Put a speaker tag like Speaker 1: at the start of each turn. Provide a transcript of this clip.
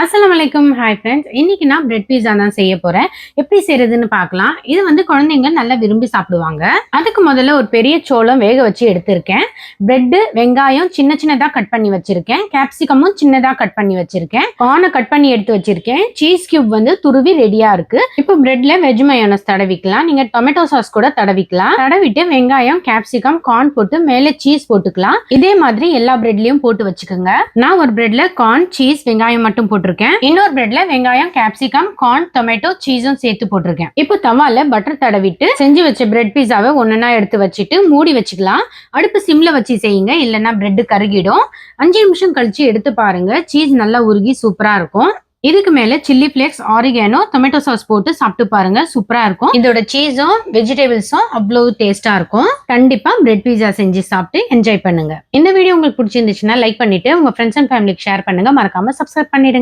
Speaker 1: அஸ்லாம் வலைக்கம் hi friends இன்றைக்கி நான் பிரெட் பீஸா தான் செய்ய போகிறேன் எப்படி செய்யறதுன்னு பார்க்கலாம். இது வந்து குழந்தைங்க நல்லா விரும்பி சாப்பிடுவாங்க. அதுக்கு முதல்ல ஒரு பெரிய சோளம் வேக வச்சு எடுத்திருக்கேன். பிரெட்டு வெங்காயம் சின்ன சின்னதாக கட் பண்ணி வச்சிருக்கேன். கேப்சிகமும் சின்னதாக கட் பண்ணி வச்சிருக்கேன். கார்னை கட் பண்ணி எடுத்து வச்சிருக்கேன். சீஸ் கியூப் வந்து துருவி ரெடியாக இருக்கு. இப்போ பிரெட்ல வெஜ் மயோனஸ் தடவிக்கலாம். நீங்கள் டொமேட்டோ சாஸ் கூட தடவிக்கலாம். தடவிட்டு வெங்காயம் கேப்சிகம் கார்ன் போட்டு மேலே சீஸ் போட்டுக்கலாம். இதே மாதிரி எல்லா பிரெட்லயும் போட்டு வச்சுக்கோங்க. நான் ஒரு பிரெட்ல கார்ன் சீஸ் வெங்காயம் மட்டும் போட்டிருக்கேன். இன்னொரு பிரெட்ல வெங்காயம் கேப்சிகம் கார்ன் டொமேட்டோ சீஸும் சேர்த்து போட்டிருக்கேன். இப்போ தவால பட்டர் தடவிட்டு செஞ்சு வச்ச பிரெட் பீஸாவை ஒன்னொன்னா எடுத்து வச்சுட்டு மூடி வச்சுக்கலாம். அடுப்பு சிம்ல வச்சு செய்யுங்க. இல்லைன்னா பிரெட் கருகிடும். அஞ்சு நிமிஷம் கழிச்சு எடுத்து பாருங்க. சீஸ் நல்லா உருகி சூப்பரா இருக்கும். இதுக்கு மேல chilli flakes oregano tomato sauce போட்டு சாப்பிட்டு பாருங்க. சூப்பரா இருக்கும். இதோட சீஸும் வெஜிடபிள்ஸும் அவ்வளவு டேஸ்டா இருக்கும். கண்டிப்பா பிரெட் பீஸா செஞ்சு சாப்பிட்டு என்ஜாய் பண்ணுங்க. இந்த வீடியோ உங்களுக்கு பிடிச்சிருந்துச்சுன்னா லைக் பண்ணிட்டு உங்க ஃப்ரெண்ட்ஸ் அண்ட் ஃபேமிலிக்கு ஷேர் பண்ணுங்க. மறக்காம சப்ஸ்கிரைப் பண்ணிடுங்க.